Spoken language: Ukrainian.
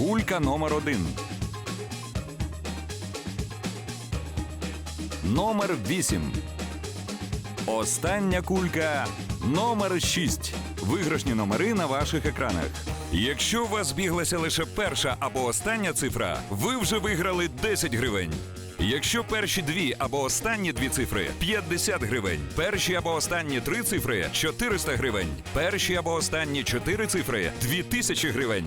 Кулька номер 1. Номер 8. Остання кулька номер 6. Виграшні номери на ваших екранах. Якщо у вас збіглася лише перша або остання цифра, ви вже виграли 10 гривень. Якщо перші дві або останні дві цифри 50 гривень. Перші або останні три цифри 400 гривень. Перші або останні чотири цифри 2000 гривень.